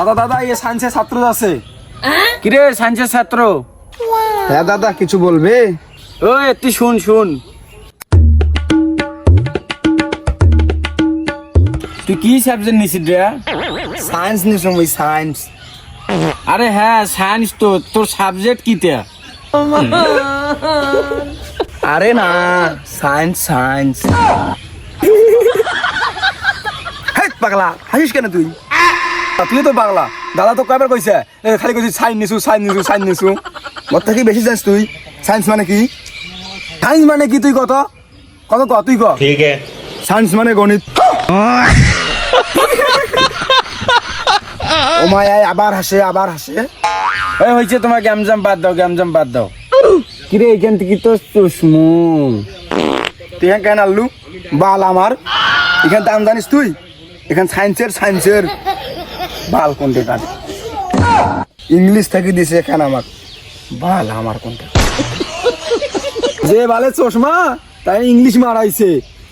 দাদা দাদা এই সায়েন্সের ছাত্র আছে। কিরে সায়েন্সের ছাত্র? হ্যাঁ দাদা কিছু বলবে? ওই তুই শুন শুন। তুই কি সাবজেক্ট নিছিস রে? সায়েন্স নিস ওই সায়েন্স আরে হ্যাঁ সায়েন্স তো। তোর সাবজেক্ট কিটা আরে না সায়েন্স সায়েন্স হেট পাগলা হাসিস কেন তুই? তুই তো পাগলা দাদা তো কয়বার কইছে? খালি কইছি সাইন নিছু সাইন নিছু সাইন নিছু। মত থেকে বেশি জানিস তুই? সায়েন্স মানে কি? সায়েন্স মানে কি তুই কত? কত ক তুই ক? ঠিক আছে। সায়েন্স মানে গণিত। ও মায় আবার হাসে আবার হাসে। এই হইছে তোমার গ্যামজাম বাদ দাও গ্যামজাম বাদ দাও। কিরে এখান থেকে তো চশমু। তুই হ্যাঁ কেন আল্লু? বাল আমার। এখান তো আম তুই? এখান সায়েন্সের সায়েন্সের বাল কোনটা কাজ ইংলিশ থেকে দিছে এখানে আমার বাল আমার কোনটা? যে বালে চশমা, তাই ইংলিশ মারাইছে।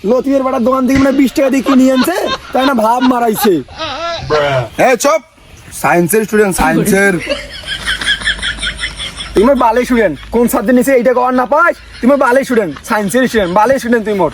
লতিয়ের বাটার দোকান থেকে মানে বিশ টাকা দিয়ে কিনে আনছে, তাই না ভাব মারাইছে। হ্যাঁ চপ! সায়েন্সের স্টুডেন্ট সায়েন্সের তুমি বালে স্টুডেন্ট কোন সাবজেক্ট নিছে এইটা কর না পাস? তুমি বালে স্টুডেন্ট সায়েন্সের স্টুডেন্ট বালে স্টুডেন্ট তুমি মোট